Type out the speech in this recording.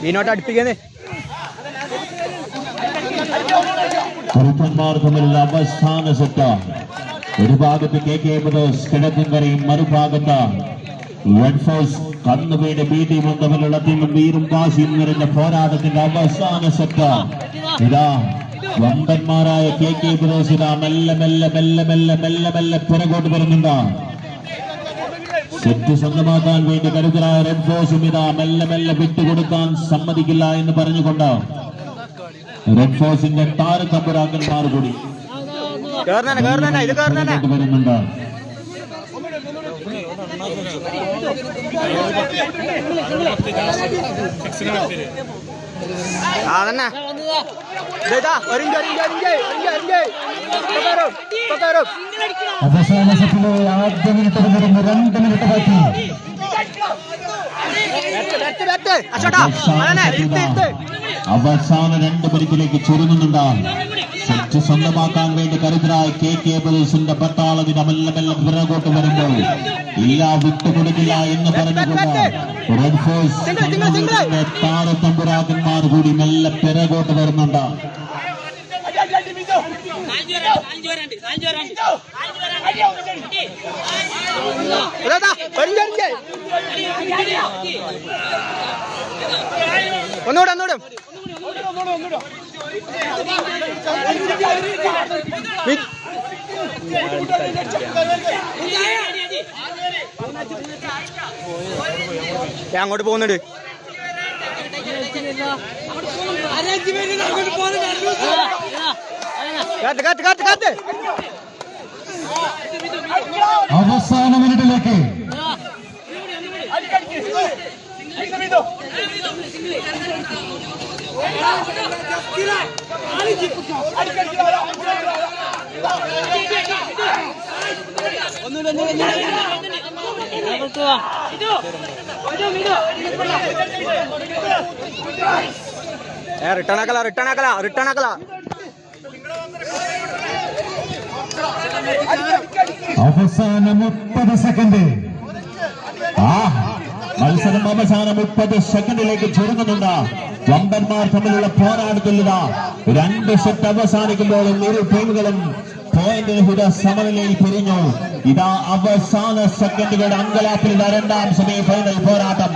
ഇതിനോട്ട് അടുപ്പിക്കുന്നേ. കുറുപ്പന്മാർ തമ്മിലുള്ള അവസാന സെറ്റ്. ഒരു ഭാഗത്ത് കെ കെ ബ്രദേഴ്സ് കിഴക്കങ്കരയും മറുഭാഗത്ത് കണ്ണുവീട് ബി ടി തമ്മിലുള്ള ടീമും വീറും വാശിയും നിറഞ്ഞ പോരാട്ടത്തിന്റെ അവസാന സെറ്റ്. ഇതാ വമ്പന്മാരായ കെ കെ ബ്രോസ് ഇതാ മെല്ലെ മെല്ലെ മെല്ലെ മെല്ലെ മെല്ലെ മെല്ലെ പിറകോട്ട് വരുന്നുണ്ട്. സെറ്റ് സ്വന്തമാക്കാൻ വേണ്ടി കരുതലായ റെഡ് ഫോഴ്സും ഇതാ മെല്ലെ മെല്ലെ വിട്ടുകൊടുക്കാൻ സമ്മതിക്കില്ല എന്ന് പറഞ്ഞുകൊണ്ട് റെഡ് ഫോഴ്സിന്റെ താരതമ്പുരാക്കന്മാർ കൂടി വരുന്നുണ്ട് അതന്നെ ഇതാ ഒരു ഇഞ്ച് ഒരു ഇഞ്ച് ഒരു ഇഞ്ച് ഒരു ഇഞ്ച് ഒരു ഇഞ്ച് ഇപ്പൊ കയറും ഇപ്പൊ കയറും അവസാന സെറ്റിലെ ആദ്യ മിനിറ്റ് വരുന്ന രണ്ട് മിനിറ്റ് ബാക്കി. അതന്നെ അവസാന രണ്ട് പരിക്കിലേക്ക് ചുരുങ്ങുന്നുണ്ട്. സെറ്റ് സ്വന്തമാക്കാൻ വേണ്ടി കരുതലായി കെ കെ ബുൾസിന്റെ പട്ടാളത്തിന് മെല്ലെ മെല്ലെ പിറകോട്ട് വരുമ്പോൾ ഇല്ല വിട്ടുകൊടുക്കില്ല എന്ന് പറഞ്ഞുകൊണ്ട് റെഡ് ഫോഴ്സ് കൂടി മെല്ലെ പിറകോട്ട് വരുന്നുണ്ട്. ഒന്നൂടെ ഒന്നുകൂടെ. ഞാൻ അങ്ങോട്ട് പോകുന്നുണ്ട്. അവസാന മിനിറ്റിലേക്ക്. റിട്ടേൺ ആക്കല റിട്ടേൺ ആക്കല റിട്ടേൺ ആക്കല. അവസാന മുപ്പത് സെക്കൻഡ് ആ മത്സരം അവസാനം മുപ്പത് സെക്കൻഡിലേക്ക് ചുരുങ്ങുന്നുണ്ട്. വമ്പന്മാർ തമ്മിലുള്ള പോരാട്ടത്തിൽ രണ്ട് സെറ്റ് അവസാനിക്കുമ്പോൾ ഇരു ടീമുകളും പോയിന്റിന് ഹിത സമനിലയിൽ പിരിഞ്ഞു. ഇതാ അവസാന സെക്കൻഡുകളുടെ അങ്കലാപ്പിൽ രണ്ടാം സെമി ഫൈനൽ പോരാട്ടം.